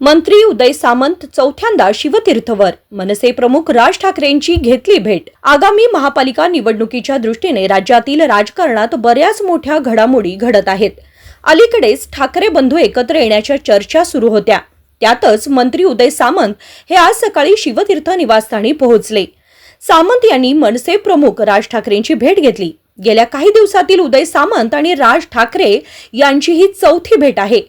मंत्री उदय सामंत चौथ्यांदा शिवतीर्थवर. मनसे प्रमुख राज ठाकरेंची घेतली भेट. आगामी महापालिका निवडणुकीच्या दृष्टीने राज्यातील राजकारणात बऱ्याच मोठ्या घडामोडी घडत आहेत. अलीकडेच ठाकरे बंधू एकत्र येण्याच्या चर्चा सुरू होत्या. त्यातच मंत्री उदय सामंत हे आज सकाळी शिवतीर्थ निवासस्थानी पोहोचले. सामंत यांनी मनसे प्रमुख राज ठाकरेंची भेट घेतली. गेल्या काही दिवसातील उदय सामंत आणि राज ठाकरे यांची ही चौथी भेट आहे.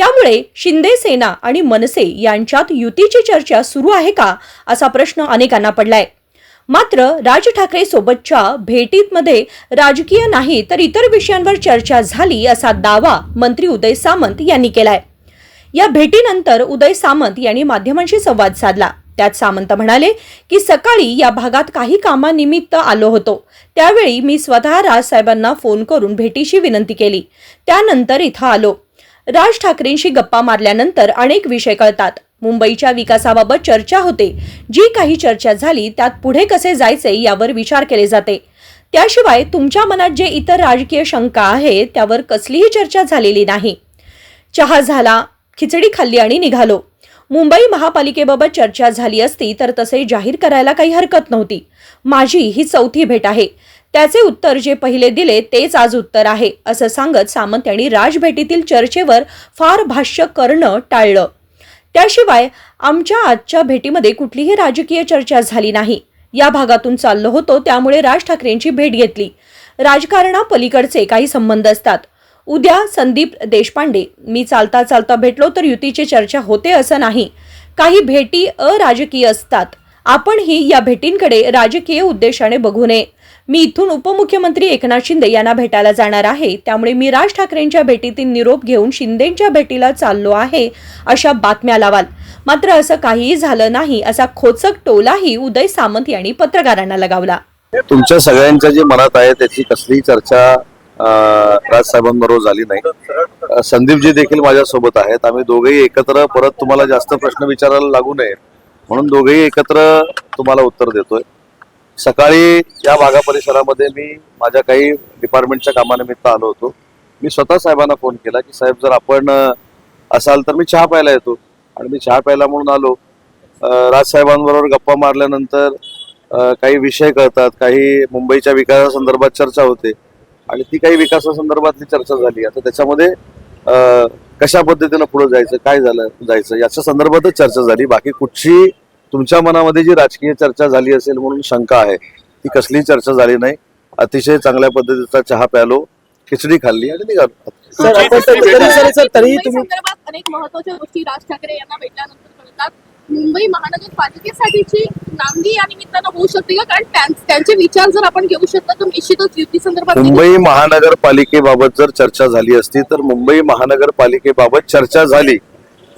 त्यामुळे शिंदे सेना आणि मनसे यांच्यात युतीची चर्चा सुरू आहे का असा प्रश्न अनेकांना पडलाय. मात्र राज ठाकरे सोबतच्या भेटीमध्ये राजकीय नाही तर इतर विषयांवर चर्चा झाली असा दावा मंत्री उदय सामंत यांनी केलाय. या भेटीनंतर उदय सामंत यांनी माध्यमांशी संवाद साधला. त्यात सामंत म्हणाले की सकाळी या भागात काही कामानिमित्त आलो होतो. त्यावेळी मी स्वतः राजसाहेबांना फोन करून भेटीची विनंती केली. त्यानंतर इथं आलो. राज ठाकरेंशी गप्पा मारल्यानंतर अनेक विषय कळतात. मुंबईच्या विकासाबाबत चर्चा होते. जी काही चर्चा झाली त्यात पुढे कसे जायचे यावर विचार केले जाते. त्याशिवाय तुमच्या मनात जे इतर राजकीय शंका आहे त्यावर कसलीही चर्चा झालेली नाही. चहा झाला खिचडी खाल्ली आणि निघालो. मुंबई महापालिकेबाबत चर्चा झाली असती तर तसे जाहीर करायला काही हरकत नव्हती. माझी ही चौथी भेट आहे. त्याचे उत्तर जे पहिले दिले तेच आज उत्तर आहे असं सांगत सामंत यांनी राजभेटीतील चर्चेवर फार भाष्य करणं टाळलं. त्याशिवाय आमच्या आजच्या भेटीमध्ये कुठलीही राजकीय चर्चा झाली नाही. या भागातून चाललो होतो त्यामुळे राज ठाकरेंची भेट घेतली. राजकारणापलीकडचे काही संबंध असतात. उद्या संदीप देशपांडे मी चालता चालता भेटलो तर युतीची चर्चा होते असं नाही. काही भेटी अराजकीय असतात. आपणही या भेटींकडे राजकीय उद्देशाने बघू नये. मी इथून उपमुख्यमंत्री एकनाथ शिंदे यांना भेटायला जाणार आहे. त्यामुळे मी राज ठाकरेंच्या भेटीतील निरोप घेऊन शिंदेंच्या भेटीला चाललो आहे अशा बातम्या लावाल. मात्र असं काहीही झालं नाही असा खोचक टोलाही उदय सामंत यांनी पत्रकारांना लगावला. तुमच्या सगळ्यांच्या जे मनात आहे त्याची कसलीही चर्चा राजसाहेबांबरोबर झाली नाही. संदीपजी देखील माझ्यासोबत आहेत. आम्ही दोघेही एकत्र परत तुम्हाला जास्त प्रश्न विचारायला लागू नये. म्हणून दोघेही एकत्र तुम्हाला उत्तर देतोय. सकाळी या भागा परिसरामध्ये मी माझ्या काही डिपार्टमेंटच्या कामानिमित्त आलो होतो. मी स्वतः साहेबांना फोन केला की साहेब जर आपण असाल तर मी चहा प्यायला येतो. आणि मी चहा प्यायला म्हणून आलो. राजसाहेबांबरोबर गप्पा मारल्यानंतर काही विषय कळतात. काही मुंबईच्या विकासासंदर्भात चर्चा होते. आणि ती काही विकासासंदर्भातली चर्चा झाली. आता त्याच्यामध्ये कशा पद्धतीनं पुढे जायचं काय झालं जायचं याच्या संदर्भातच चर्चा झाली. बाकी कुठची तुमच्या मनामध्ये जी राजकीय चर्चा झाली असेल म्हणून शंका आहे. ती कसलीही चर्चा झाली नाही. अतिशय चांगल्या पद्धतीचा चहा प्यालो. खिचडी खाल्ली आणि निघालो. तर- अनेक महत्त्वाच्या गोष्टी राज ठाकरे यांना भेटल्यानंतर कळतात. मुंबई महानगरपालिकेसाठीची नांदी या निमित्तानं होऊ शकते का? कारण त्यां- त्यांचे विचार जर आपण घेऊ शकतो तर निश्चितच युती संदर्भात मुंबई महानगरपालिकेबाबत जर चर्चा झाली असती तर मुंबई महानगरपालिकेबाबत चर्चा झाली.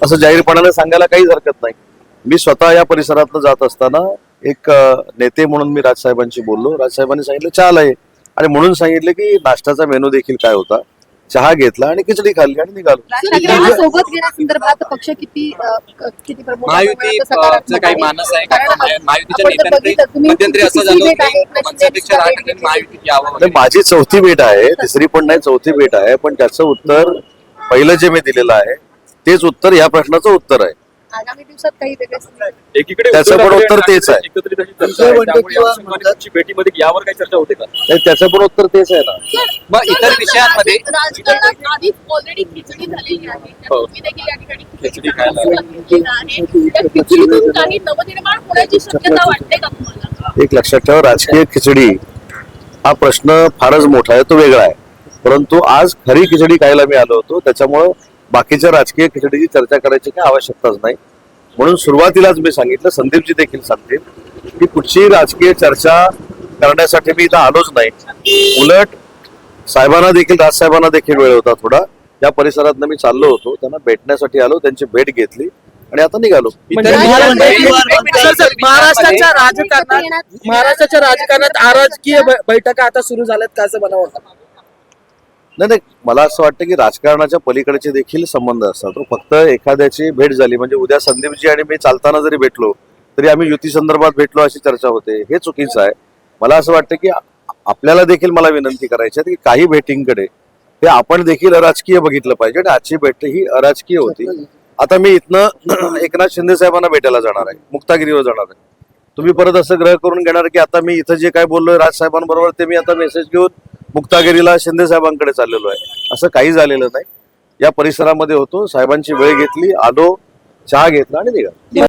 असं जाहीरपणाने सांगायला काहीच हरकत नाही. मी स्वतः या परिसरातनं जात असताना एक नेते म्हणून मी राजसाहेबांशी बोललो. राजसाहेबांनी सांगितलं चहा आहे आणि म्हणून सांगितलं की नाश्त्याचा मेनू देखील काय होता? चहा घेतला आणि खिचडी खाल्ली आणि निघालो. राज ठाकरेंना सोबत घेण्यासंदर्भात पक्ष किती अ, क- किती प्रमुख महायुती प्रमाणात सकारात्मक चं काही आहे? मानस आहे कारण का महा- महायुतीच्या आपण जर नेत्यांकडे बघितलं, तुम्ही मध्यंतरी असं किती झालं भेट आहे, की एकनाथ मनसेपेक्षा शिंदे राज यांची ठाकरे महायुतीत यावं नाही, वगैरे. माझी चौथी भेट आहे. तिसरी पण नाही चौथी भेट आहे. पण त्याचं उत्तर पहिलं जे मी दिलेलं आहे तेच उत्तर या प्रश्नाचं उत्तर आहे. आगामी दिवसात काही एकीकडे त्याचं पण उत्तर तेच आहे. एकत्रित अशी चर्चा विजय आहे. वडेट्टीवार त्यामुळे या अनुषंगाने तुमची भेटीमध्ये यावर काही चर्चा होते का नाही, त्याचं पण उत्तर तेच आहे ना मग इतर विषयांमध्ये राजकारणात आधीच ऑलरेडी खिचडी झालेली आहे त्यात हो. तुम्ही देखील या ठिकाणी खिचडी खायला. घेतलेलं आहे त्या खिचडीतून काही नवनिर्माण होण्याची शक्यता वाटते का तुम्हाला एक लक्षात ठेवा राजकीय खिचडी हा प्रश्न फारच मोठा आहे तो वेगळा आहे परंतु आज खरी खिचडी खायला मी आलो होतो त्याच्यामुळं बाकीच्या राजकीय खिचडीची चर्चा करायची काही आवश्यकताच नाही म्हणून सुरुवातीलाच मी सांगितलं संदीपजी देखील सांगतील की कुठची राजकीय चर्चा करण्यासाठी मी इथं आलोच नाही. उलट साहेबांना देखील राजसाहेबांना देखील वेळ होता थोडा. या परिसरात मी चाललो होतो त्यांना भेटण्यासाठी आलो त्यांची भेट घेतली आणि आता निघालो. म्हणजे महाराष्ट्राच्या राजकारणात महाराष्ट्राच्या राजकारणात अराजकीय बै- बैठका आता सुरू झाल्यात का असं मला वाटतं नाही नाही मला असं वाटतं की राजकारणाच्या पलीकडचे देखील संबंध असतात. तो फक्त एखाद्याची भेट झाली म्हणजे उद्या संदीपजी आणि मी चालताना जरी भेटलो तरी आम्ही युती संदर्भात भेटलो अशी चर्चा होते. हे चुकीचं आहे. मला असं वाटतं की आपल्याला देखील मला विनंती करायची आहे की काही भेटींकडे हे आपण देखील अराजकीय बघितलं पाहिजे आणि आजची भेट ही अराजकीय होती. आता मी इथनं एकनाथ शिंदे साहेबांना भेटायला जाणार आहे. मुक्तागिरीवर जाणार आहे. तुम्ही परत असं ग्रह करून घेणार की आता मी इथं जे काय बोललोय राज साहेबांबरोबर ते मी आता मेसेज घेऊन मुक्तागिरीला शिंदे साहेबांकडे चाललेलो आहे. असं काही झालेलं नाही. या परिसरामध्ये होतो. साहेबांची वेळ घेतली. आलो चहा घेतला आणि निघा